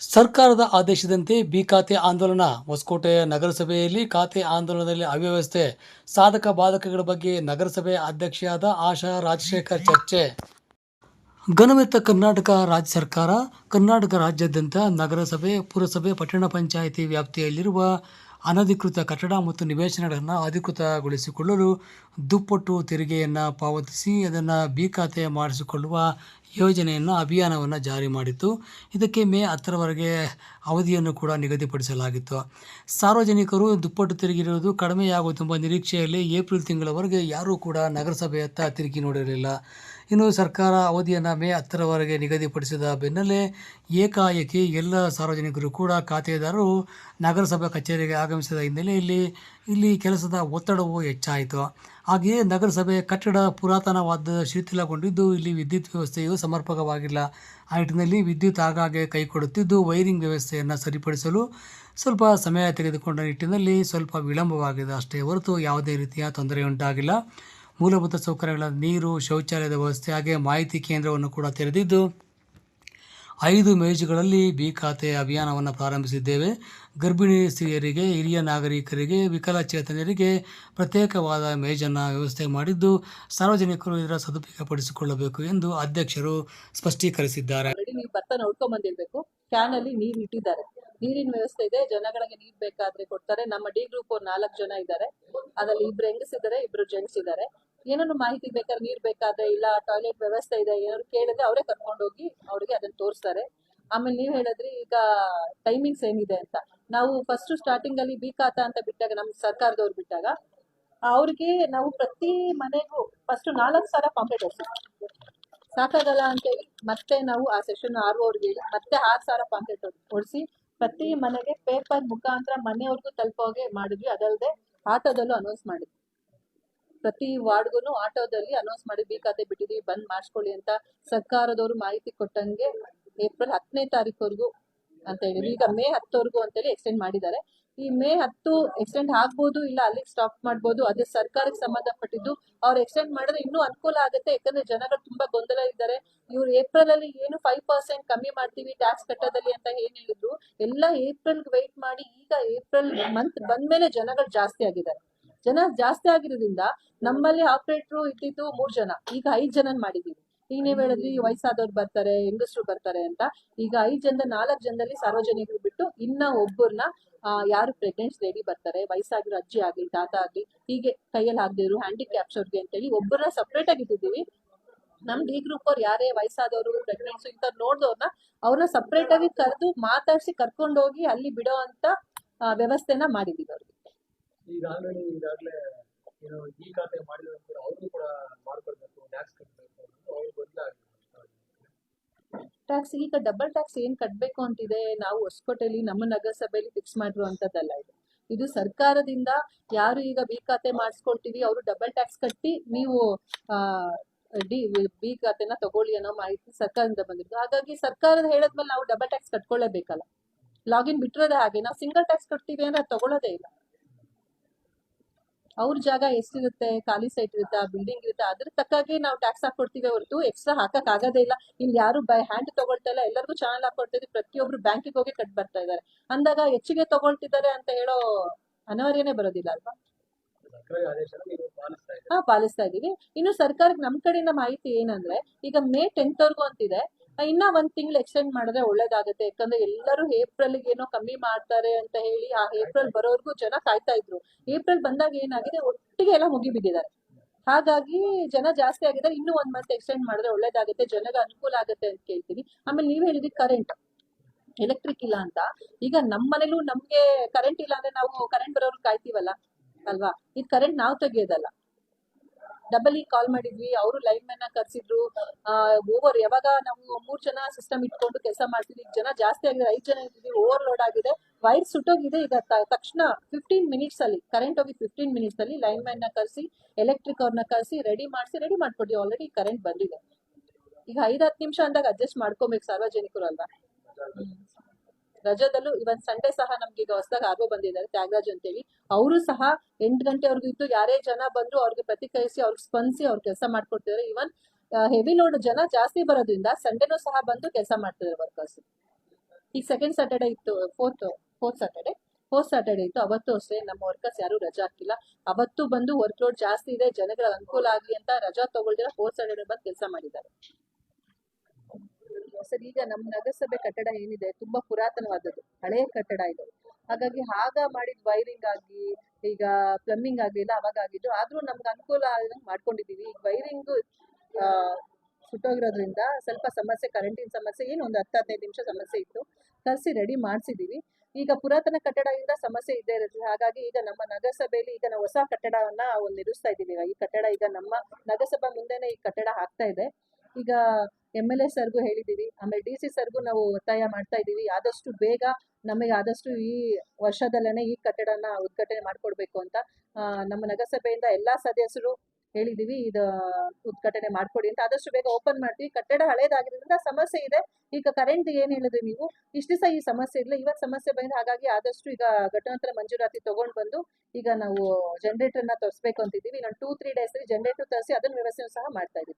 ಸರ್ಕಾರದ ಆದೇಶದಂತೆ ಬಿ ಖಾತೆ ಆಂದೋಲನ. ಹೊಸಕೋಟೆ ನಗರಸಭೆಯಲ್ಲಿ ಖಾತೆ ಆಂದೋಲನದಲ್ಲಿ ಅವ್ಯವಸ್ಥೆ. ಸಾಧಕ ಬಾಧಕಗಳ ಬಗ್ಗೆ ನಗರಸಭೆ ಅಧ್ಯಕ್ಷೆಯಾದ ಆಶಾ ರಾಜಶೇಖರ್ ಚರ್ಚೆ. ಘನವೆತ್ತ ಕರ್ನಾಟಕ ರಾಜ್ಯ ಸರ್ಕಾರ, ಕರ್ನಾಟಕ ರಾಜ್ಯಾದ್ಯಂತ ನಗರಸಭೆ, ಪುರಸಭೆ, ಪಟ್ಟಣ ಪಂಚಾಯಿತಿ ವ್ಯಾಪ್ತಿಯಲ್ಲಿರುವ ಅನಧಿಕೃತ ಕಟ್ಟಡ ಮತ್ತು ನಿವೇಶನಗಳನ್ನು ಅಧಿಕೃತಗೊಳಿಸಿಕೊಳ್ಳಲು ದುಪ್ಪಟ್ಟು ತೆರಿಗೆಯನ್ನು ಪಾವತಿಸಿ, ಅದನ್ನು ಬಿ ಖಾತೆ ಮಾಡಿಸಿಕೊಳ್ಳುವ ಯೋಜನೆಯನ್ನು, ಅಭಿಯಾನವನ್ನು ಜಾರಿ ಮಾಡಿತ್ತು. ಇದಕ್ಕೆ ಮೇ ಹತ್ತರವರೆಗೆ ಅವಧಿಯನ್ನು ಕೂಡ ನಿಗದಿಪಡಿಸಲಾಗಿತ್ತು. ಸಾರ್ವಜನಿಕರು ದುಪ್ಪಟ್ಟು ತಿರುಗಿರುವುದು ಕಡಿಮೆಯಾಗುತ್ತೆಂಬ ನಿರೀಕ್ಷೆಯಲ್ಲಿ ಏಪ್ರಿಲ್ ತಿಂಗಳವರೆಗೆ ಯಾರೂ ಕೂಡ ನಗರಸಭೆಯತ್ತ ತಿರುಗಿ ನೋಡಿರಲಿಲ್ಲ. ಇನ್ನು ಸರ್ಕಾರ ಅವಧಿಯನ್ನು ಮೇ ಹತ್ತರವರೆಗೆ ನಿಗದಿಪಡಿಸಿದ ಬೆನ್ನಲ್ಲೇ ಏಕಾಏಕಿ ಎಲ್ಲ ಸಾರ್ವಜನಿಕರು ಕೂಡ ಖಾತೆದಾರರು ನಗರಸಭೆ ಕಚೇರಿಗೆ ಆಗಮಿಸಿದ ಹಿನ್ನೆಲೆಯಲ್ಲಿ ಇಲ್ಲಿ ಕೆಲಸದ ಒತ್ತಡವು ಹೆಚ್ಚಾಯಿತು. ಹಾಗೆಯೇ ನಗರಸಭೆ ಕಟ್ಟಡ ಪುರಾತನವಾದ ಶಿಥಿಲಗೊಂಡಿದ್ದು, ಇಲ್ಲಿ ವಿದ್ಯುತ್ ವ್ಯವಸ್ಥೆಯು ಸಮರ್ಪಕವಾಗಿಲ್ಲ. ಆ ನಿಟ್ಟಿನಲ್ಲಿ ವಿದ್ಯುತ್ ಆಗಾಗ್ಗೆ ಕೈಕೊಡುತ್ತಿದ್ದು ವೈರಿಂಗ್ ವ್ಯವಸ್ಥೆಯನ್ನು ಸರಿಪಡಿಸಲು ಸ್ವಲ್ಪ ಸಮಯ ತೆಗೆದುಕೊಂಡ ನಿಟ್ಟಿನಲ್ಲಿ ಸ್ವಲ್ಪ ವಿಳಂಬವಾಗಿದೆ ಅಷ್ಟೇ ಹೊರತು ಯಾವುದೇ ರೀತಿಯ ತೊಂದರೆ ಉಂಟಾಗಿಲ್ಲ ಮೂಲಭೂತ ಸೌಕರ್ಯಗಳ, ನೀರು, ಶೌಚಾಲಯದ ವ್ಯವಸ್ಥೆ, ಹಾಗೆ ಮಾಹಿತಿ ಕೇಂದ್ರವನ್ನು ಕೂಡ ತೆರೆದಿದ್ದು ಐದು ಮೇಜುಗಳಲ್ಲಿ ಬಿ ಖಾತೆ ಅಭಿಯಾನವನ್ನು ಪ್ರಾರಂಭಿಸಿದ್ದೇವೆ. ಗರ್ಭಿಣಿ ಸ್ತ್ರೀಯರಿಗೆ, ಹಿರಿಯ ನಾಗರಿಕರಿಗೆ ವಿಕಲಚೇತನರಿಗೆ ಪ್ರತ್ಯೇಕವಾದ ಮೇಜನ್ನು ವ್ಯವಸ್ಥೆ ಮಾಡಿದ್ದು ಸಾರ್ವಜನಿಕರು ಇದರ ಸದುಪಯೋಗಪಡಿಸಿಕೊಳ್ಳಬೇಕು ಎಂದು ಅಧ್ಯಕ್ಷರು ಸ್ಪಷ್ಟೀಕರಿಸಿದ್ದಾರೆ. ನೀವು ಭತ್ತ ನೋಡ್ಕೊಂಡ್ ಕ್ಯಾನ್ ಅಲ್ಲಿ ನೀರ್ ಇಟ್ಟಿದ್ದಾರೆ. ನೀರಿನ ವ್ಯವಸ್ಥೆ ಇದೆ. ಜನಗಳಿಗೆ ನೀರ್ ಬೇಕಾದ್ರೆ ಕೊಡ್ತಾರೆ. ನಮ್ಮ ಡಿ ಗ್ರೂಪ್ ನಾಲ್ಕು ಜನ ಇದ್ದಾರೆ. ಅದ್ರಲ್ಲಿ ಇಬ್ರು ಹೆಂಗಸಿದ್ದಾರೆ, ಇಬ್ರು ಜೆಂಟ್ಸ್ ಇದ್ದಾರೆ. ಏನಾದ್ರು ಮಾಹಿತಿ ಬೇಕಾದ್ರೆ ನೀರ್ ಬೇಕಾದ್ರೆ ಇಲ್ಲ ಟಾಯ್ಲೆಟ್ ವ್ಯವಸ್ಥೆ ಇದೆ, ಏನಾದ್ರು ಕೇಳಿದ್ರೆ ಅವರೇ ಕರ್ಕೊಂಡು ಹೋಗಿ ಅವ್ರಿಗೆ ಅದನ್ನ ತೋರಿಸ್ತಾರೆ. ಆಮೇಲೆ ನೀವು ಹೇಳಿದ್ರಿ, ಈಗ ಟೈಮಿಂಗ್ಸ್ ಏನಿದೆ ಅಂತ. ನಾವು ಫಸ್ಟ್ ಸ್ಟಾರ್ಟಿಂಗ್ ಅಲ್ಲಿ ಬಿ ಅಂತ ಬಿಟ್ಟಾಗ ನಮ್ಮ ಸರ್ಕಾರದವ್ರು ಬಿಟ್ಟಾಗ, ಅವ್ರಿಗೆ ನಾವು ಪ್ರತಿ ಮನೆಗೂ ಫಸ್ಟ್ ನಾಲ್ಕು ಸಾವಿರ ಪಾಂಪ್ಲೆಟ್ ಹೊಡ್ಸಿದ್ವಿ ಸಾಕಾಗಲ್ಲ ಅಂತೇಳಿ ಮತ್ತೆ ನಾವು ಆ ಸೆಷನ್ ಆರ್ ಅವ್ರಿಗೆ ಮತ್ತೆ ಆರ್ ಸಾವಿರ ಪಾಂಪ್ಲೆಟ್ ಹೊಡಿಸಿ ಪ್ರತಿ ಮನೆಗೆ ಪೇಪರ್ ಮುಖಾಂತರ ಮನೆಯವ್ರಿಗೂ ತಲುಪೋಗೆ ಮಾಡಿದ್ವಿ. ಅದಲ್ಲದೆ ಆಟೋದಲ್ಲೂ ಅನೌನ್ಸ್ ಮಾಡಿದ್ವಿ. ಪ್ರತಿ ವಾರ್ಡ್ಗೂ ಆಟೋದಲ್ಲಿ ಅನೌನ್ಸ್ ಮಾಡಿ ಬಿ ಖಾತೆ ಬಿಟ್ಟಿದೀವಿ ಬಂದ್ ಮಾಡಿಸ್ಕೊಳ್ಳಿ ಅಂತ ಸರ್ಕಾರದವರು ಮಾಹಿತಿ ಕೊಟ್ಟಂಗೆ ಏಪ್ರಿಲ್ ಹತ್ತನೇ ತಾರೀಕುವರೆಗೂ ಅಂತ ಹೇಳಿದ್ರು. ಈಗ ಮೇ ಹತ್ತವರೆಗೂ ಅಂತೇಳಿ ಎಕ್ಸ್ಟೆಂಡ್ ಮಾಡಿದ್ದಾರೆ. ಈ ಮೇ ಹತ್ತು ಎಕ್ಸ್ಟೆಂಡ್ ಆಗ್ಬೋದು ಇಲ್ಲ ಅಲ್ಲಿಗೆ ಸ್ಟಾಪ್ ಮಾಡ್ಬೋದು ಅದೇ ಸರ್ಕಾರಕ್ಕೆ ಸಂಬಂಧಪಟ್ಟಿದ್ದು ಅವ್ರು ಎಕ್ಸ್ಟೆಂಡ್ ಮಾಡಿದ್ರೆ ಇನ್ನೂ ಅನುಕೂಲ ಆಗುತ್ತೆ. ಯಾಕಂದ್ರೆ ಜನಗಳು ತುಂಬಾ ಗೊಂದಲ ಇದ್ದಾರೆ. ಇವ್ರು ಏಪ್ರಿಲ್ ಅಲ್ಲಿ ಏನು ಫೈವ್ ಪರ್ಸೆಂಟ್ ಕಮ್ಮಿ ಮಾಡ್ತೀವಿ ಟ್ಯಾಕ್ಸ್ ಕಟ್ಟೋದಲ್ಲಿ ಅಂತ ಏನ್ ಹೇಳಿದ್ರು. ಎಲ್ಲ ಏಪ್ರಿಲ್ ವೆಯ್ಟ್ ಮಾಡಿ ಈಗ ಏಪ್ರಿಲ್ ಮಂತ್ ಬಂದ್ಮೇಲೆ ಜನಗಳು ಜಾಸ್ತಿ ಆಗಿದ್ದಾರೆ. ಜನ ಜಾಸ್ತಿ ಆಗಿರೋದ್ರಿಂದ ನಮ್ಮಲ್ಲಿ ಆಪರೇಟ್ರು ಇದ್ದಿದ್ದು ಮೂರ್ ಜನ, ಈಗ ಐದ್ ಜನ ಮಾಡಿದೀವಿ. ಈಗ ನೀವ್ ಹೇಳಿದ್ರಿ ವಯಸ್ಸಾದವ್ರು ಬರ್ತಾರೆ, ಹೆಂಗಸರು ಬರ್ತಾರೆ ಅಂತ, ಈಗ ಐದ್ ಜನದ, ನಾಲ್ಕು ಜನದಲ್ಲಿ ಸಾರ್ವಜನಿಕರು ಬಿಟ್ಟು ಇನ್ನ ಒಬ್ಬರನ್ನ ಯಾರು ಪ್ರೆಗ್ನೆಂಟ್ ಲೇಡಿ ಬರ್ತಾರೆ, ವಯಸ್ಸಾಗಿರೋ ಅಜ್ಜಿ ಆಗ್ಲಿ, ತಾತ ಆಗ್ಲಿ, ಹೀಗೆ ಕೈಯಲ್ಲಿ ಆಗದಿರು ಅವ್ರಿಗೆ ಅಂತೇಳಿ ಒಬ್ಬರನ್ನ ಸಪ್ರೇಟ್ ಆಗಿ ಇಟ್ಟಿದ್ದೀವಿ. ನಮ್ ಡಿ ಗ್ರೂಪ್ ಅವ್ರು ಯಾರೇ ವಯಸ್ಸಾದವರು ಪ್ರೆಗ್ನೆನ್ಸ್ ಇಂಥವ್ರು ನೋಡಿದವ್ರನ್ನ ಅವ್ರನ್ನ ಸಪ್ರೇಟ್ ಆಗಿ ಕರೆದು ಮಾತಾಡ್ಸಿ ಕರ್ಕೊಂಡೋಗಿ ಅಲ್ಲಿ ಬಿಡೋ ಅಂತ ವ್ಯವಸ್ಥೆನ ಮಾಡಿದೀವಿ ಅವ್ರಿಗೆ. ಈಗ ಆಲ್ರೆಡಿ ಈಗಾಗಲೇ ಏನು ಈ ಖಾತೆ ಮಾಡಿದ್ರು ಕೂಡ ಅವ್ರಿಗೂ ಕೂಡ ಮಾಡ್ಕೊಳ್ಬೇಕು ಟ್ಯಾಕ್ಸ್ ಕಟ್ಟಬೇಕು ಅನ್ನೋದು ಅವ್ರಿಗೆ ಗೊಂದಲ ಟ್ಯಾಕ್ಸ್ ಈಗ ಡಬಲ್ ಟ್ಯಾಕ್ಸ್ ಏನ್ ಕಟ್ಬೇಕು ಅಂತಿದೆ, ನಾವು ಹೊಸಕೋಟೆಯಲ್ಲಿ ನಮ್ಮ ನಗರಸಭೆಯಲ್ಲಿ ಫಿಕ್ಸ್ ಮಾಡಿರುವಂತದ್ದಲ್ಲ ಇದು. ಇದು ಸರ್ಕಾರದಿಂದ ಯಾರು ಈಗ ಬಿ ಖಾತೆ ಮಾಡಿಸ್ಕೊಳ್ತೀವಿ, ಅವರು ಡಬಲ್ ಟ್ಯಾಕ್ಸ್ ಕಟ್ಟಿ ನೀವು ಡಿ ಬಿ ಖಾತೆನ ತಗೊಳ್ಳಿ ಅನ್ನೋ ಮಾಹಿತಿ ಸರ್ಕಾರದಿಂದ ಬಂದಿದ್ದು ಹಾಗಾಗಿ ಸರ್ಕಾರದ ಹೇಳದ್ಮೇಲೆ ನಾವು ಡಬಲ್ ಟ್ಯಾಕ್ಸ್ ಕಟ್ಕೊಳ್ಳೇಬೇಕಲ್ಲ. ಲಾಗಿನ್ ಬಿಟ್ಟಿರೋದೇ ಹಾಗೆ, ನಾವು ಸಿಂಗಲ್ ಟ್ಯಾಕ್ಸ್ ಕಟ್ತೀವಿ ಅಂದ್ರೆ ಅದು ತಗೊಳ್ಳೋದೇ ಇಲ್ಲ. ಅವ್ರ ಜಾಗ ಎಷ್ಟಿರುತ್ತೆ ಖಾಲಿ ಸೈಟ್ ಇರುತ್ತೆ ಆ ಬಿಲ್ಡಿಂಗ್ ಇರುತ್ತೆ ಅದ್ರ ತಕ್ಕಾಗೆ ನಾವು ಟ್ಯಾಕ್ಸ್ ಹಾಕೊಡ್ತೀವಿ ಹೊರತು ಎಕ್ಸ್ಟ್ರಾ ಹಾಕಕ್ ಆಗೋದೇ ಇಲ್ಲ. ಇಲ್ಲಿ ಯಾರು ಬೈ ಹ್ಯಾಂಡ್ ತಗೊಳ್ತಾ ಇಲ್ಲ ಎಲ್ಲರಿಗೂ ಚಾನಲ್ ಹಾಕೊಡ್ತಿದ್ವಿ ಪ್ರತಿಯೊಬ್ರು ಬ್ಯಾಂಕಿಗೆ ಹೋಗಿ ಕಟ್ ಬರ್ತಾ ಇದ್ದಾರೆ. ಅಂದಾಗ ಹೆಚ್ಚಿಗೆ ತಗೊಳ್ತಿದ್ದಾರೆ ಅಂತ ಹೇಳೋ ಅನಿವಾರ್ಯನೇ ಬರೋದಿಲ್ಲ ಅಲ್ವಾ? ಹಾ ಪಾಲಿಸ್ತಾ ಇದೀವಿ ಇನ್ನು ಸರ್ಕಾರಕ್ಕೆ ನಮ್ ಕಡೆಯಿಂದ ಮಾಹಿತಿ ಏನಂದ್ರೆ ಈಗ ಮೇ ಟೆಂತ್ ವರ್ಗು ಅಂತಿದೆ. ಇನ್ನ ಒಂದ್ ತಿಂಗಳು ಎಕ್ಸ್ಟೆಂಡ್ ಮಾಡಿದ್ರೆ ಒಳ್ಳೇದಾಗುತ್ತೆ. ಯಾಕಂದ್ರೆ ಎಲ್ಲರೂ ಏಪ್ರಿಲ್ ಏನೋ ಕಮ್ಮಿ ಮಾಡ್ತಾರೆ ಅಂತ ಹೇಳಿ ಆ ಏಪ್ರಿಲ್ ಬರೋವರೆಗೂ ಜನ ಕಾಯ್ತಾ ಇದ್ರು. ಏಪ್ರಿಲ್ ಬಂದಾಗ ಏನಾಗಿದೆ, ಒಟ್ಟಿಗೆ ಎಲ್ಲ ಮುಗಿಬಿದ್ದಿದ್ದಾರೆ ಹಾಗಾಗಿ ಜನ ಜಾಸ್ತಿ ಆಗಿದ್ದಾರೆ. ಇನ್ನೂ ಒಂದ್ ಮಂತ್ ಎಕ್ಸ್ಟೆಂಡ್ ಮಾಡಿದ್ರೆ ಒಳ್ಳೇದಾಗುತ್ತೆ. ಜನಗೆ ಅನುಕೂಲ ಆಗುತ್ತೆ ಅಂತ ಕೇಳ್ತೀನಿ. ಆಮೇಲೆ ನೀವ್ ಹೇಳಿದ್ರಿ ಕರೆಂಟ್ ಎಲೆಕ್ಟ್ರಿಕ್ ಇಲ್ಲ ಅಂತ. ಈಗ ನಮ್ಮ ಮನೇಲೂ ನಮ್ಗೆ ಕರೆಂಟ್ ಇಲ್ಲ ಅಂದ್ರೆ ನಾವು ಕರೆಂಟ್ ಬರೋರು ಕಾಯ್ತೀವಲ್ಲ, ಅಲ್ವಾ? ಇದು ಕರೆಂಟ್ ನಾವು ತೆಗಿಯೋದಲ್ಲ. ಡಬಲ್ ಕಾಲ್ ಮಾಡಿದ್ವಿ. ಅವರು ಲೈನ್ ಮ್ಯಾನ್ ಕರೆಸಿದ್ರು. ಓವರ್ ಯಾವಾಗ ನಾವು ಮೂರ್ ಜನ ಸಿಸ್ಟಮ್ ಇಟ್ಕೊಂಡು ಕೆಲಸ ಮಾಡ್ತಿದ್ವಿ. ಈಗ ಜನ ಜಾಸ್ತಿ ಆಗಿದೆ. ಐದ್ ಜನ ಇದ್ದೀವಿ. ಓವರ್ ಲೋಡ್ ಆಗಿದೆ. ವೈರ್ ಸುಟ್ಟೋಗಿದೆ ಈಗ ತಕ್ಷಣ ಫಿಫ್ಟೀನ್ ಮಿನಿಟ್ಸ್ ಅಲ್ಲಿ ಕರೆಂಟ್ ಹೋಗಿ ಫಿಫ್ಟೀನ್ ಮಿನಿಟ್ಸ್ ಅಲ್ಲಿ ಲೈನ್ ಮ್ಯಾನ್ನ ಕರ್ಸಿ ಎಲೆಕ್ಟ್ರಿಕ್ ಅವ್ರನ್ನ ಕರ್ಸಿ ರೆಡಿ ಮಾಡಿಸಿ ರೆಡಿ ಮಾಡ್ಕೊಡಿ. ಆಲ್ರೆಡಿ ಕರೆಂಟ್ ಬಂದಿದೆ. ಈಗ ಐದ್ ಹತ್ತು ನಿಮಿಷ ಅಂದಾಗ ಅಡ್ಜಸ್ಟ್ ಮಾಡ್ಕೊಬೇಕು ಸಾರ್ವಜನಿಕರು ಅಲ್ವಾ. ರಜದಲ್ಲೂ ಇವನ್ ಸಂಡೇ ಸಹ ನಮ್ಗೆ ಈಗ ಹೊಸದಾಗ ಆರ್ವೋ ಬಂದಿದ್ದಾರೆ, ತ್ಯಾಗರಾಜ್ ಅಂತೇಳಿ. ಅವರು ಸಹ ಎಂಟು ಗಂಟೆವರೆಗೂ ಇತ್ತು ಯಾರೇ ಜನ ಬಂದ್ರು ಅವ್ರಿಗೆ ಪ್ರತಿಕ್ರಿಯಿಸಿ, ಅವ್ರಿಗೆ ಸ್ಪಂದಿಸಿ ಅವ್ರು ಕೆಲಸ ಮಾಡ್ಕೊಡ್ತಿದ್ರು. ಇವನ್ ಹೆವಿ ಲೋಡ್ ಜನ ಜಾಸ್ತಿ ಬರೋದ್ರಿಂದ ಸಂಡೇನೂ ಸಹ ಬಂದು ಕೆಲಸ ಮಾಡ್ತಿದ್ರು ವರ್ಕರ್ಸ್ ಈಗ ಸೆಕೆಂಡ್ ಸ್ಯಾಟರ್ಡೆ ಇತ್ತು fourth fourth Saturday fourth Saturday ಇತ್ತು. ಅವತ್ತು ಅಷ್ಟೇ ನಮ್ಮ ವರ್ಕರ್ಸ್ ಯಾರು ರಜಾ ಹಾಕಿಲ್ಲ. ಅವತ್ತು ಬಂದು ವರ್ಕ್ ಲೋಡ್ ಜಾಸ್ತಿ ಇದೆ ಜನಗಳ ಅನುಕೂಲ ಆಗಲಿ ಅಂತ ರಜಾ ತಗೊಳ್ದಿರ ಫೋರ್ತ್ ಸ್ಯಾಟರ್ಡೆ ಬಂದು ಕೆಲಸ ಮಾಡಿದ್ದಾರೆ. ಸರ್, ಈಗ ನಮ್ಮ ನಗರಸಭೆ ಕಟ್ಟಡ ಏನಿದೆ, ತುಂಬಾ ಪುರಾತನವಾದದ್ದು ಹಳೆಯ ಕಟ್ಟಡ ಇದು. ಹಾಗಾಗಿ ಆಗ ಮಾಡಿದ ವೈರಿಂಗ್ ಆಗಿ, ಈಗ ಪ್ಲಂಬಿಂಗ್ ಆಗಲಿ ಎಲ್ಲ ಅವಾಗ ಆಗಿದ್ದು, ಆದ್ರೂ ನಮ್ಗೆ ಅನುಕೂಲ ಆದಂಗೆ ಮಾಡ್ಕೊಂಡಿದೀವಿ ಈಗ ವೈರಿಂಗ್ ಸುಟ್ಟೋಗಿರೋದ್ರಿಂದ ಸ್ವಲ್ಪ ಸಮಸ್ಯೆ, ಕರೆಂಟಿನ ಸಮಸ್ಯೆ, ಏನು ಒಂದು ಹತ್ತು ಹದಿನೈದು ನಿಮಿಷ ಸಮಸ್ಯೆ ಇತ್ತು. ತರಿಸಿ ರೆಡಿ ಮಾಡಿಸಿದೀವಿ. ಈಗ ಪುರಾತನ ಕಟ್ಟಡದಿಂದ ಸಮಸ್ಯೆ ಇದ್ದೇ ಇರುತ್ತೆ ಹಾಗಾಗಿ ಈಗ ನಮ್ಮ ನಗರಸಭೆಯಲ್ಲಿ ಈಗ ನಾವು ಹೊಸ ಕಟ್ಟಡವನ್ನ ಒಂದು ನಿರ್ಮಿಸ್ತಾ ಇದ್ದೀವಿ. ಈ ಕಟ್ಟಡ ಈಗ ನಮ್ಮ ನಗರಸಭೆ ಮುಂದೆನೆ ಈ ಕಟ್ಟಡ ಆಗ್ತಾ ಇದೆ. ಈಗ ಎಂ ಎಲ್ ಎ ಸರ್ಗೂ ಹೇಳಿದ್ದೀವಿ ಆಮೇಲೆ ಡಿ ಸಿ ಸರ್ಗೂ ನಾವು ಒತ್ತಾಯ ಮಾಡ್ತಾ ಇದ್ದೀವಿ. ಆದಷ್ಟು ಬೇಗ ನಮಗೆ ಆದಷ್ಟು ಈ ವರ್ಷದಲ್ಲೇ ಈ ಕಟ್ಟಡನ ಉದ್ಘಾಟನೆ ಮಾಡಿಕೊಡ್ಬೇಕು ಅಂತ ನಮ್ಮ ನಗರಸಭೆಯಿಂದ ಎಲ್ಲಾ ಸದಸ್ಯರು ಹೇಳಿದೀವಿ ಇದು ಉದ್ಘಾಟನೆ ಮಾಡ್ಕೊಡಿ ಅಂತ. ಆದಷ್ಟು ಬೇಗ ಓಪನ್ ಮಾಡ್ತೀವಿ. ಕಟ್ಟಡ ಹಳೇದಾಗಿರೋದ್ರಿಂದ ಸಮಸ್ಯೆ ಇದೆ. ಈಗ ಕರೆಂಟ್ ಏನು ಹೇಳಿದ್ರಿ ನೀವು? ಇಷ್ಟು ದಿವಸ ಈ ಸಮಸ್ಯೆ ಇಲ್ಲ. ಇವತ್ತು ಸಮಸ್ಯೆ ಬಂದ್ರೆ ಹಾಗಾಗಿ ಆದಷ್ಟು ಈಗ ಘಟನೋತ್ತರ ಮಂಜೂರಾತಿ ತಗೊಂಡ್ ಬಂದು ಈಗ ನಾವು ಜನರೇಟರ್ನ ತರಿಸ್ಬೇಕು ಅಂತಿದ್ದೀವಿ. ಇನ್ನೊಂದು ಟೂ ತ್ರೀ ಡೇಸ್ ಜನರೇಟರ್ ತರಿಸಿ ಅದನ್ನ ವ್ಯವಸ್ಥೆ ಸಹ ಮಾಡ್ತಾ ಇದ್ದೀವಿ.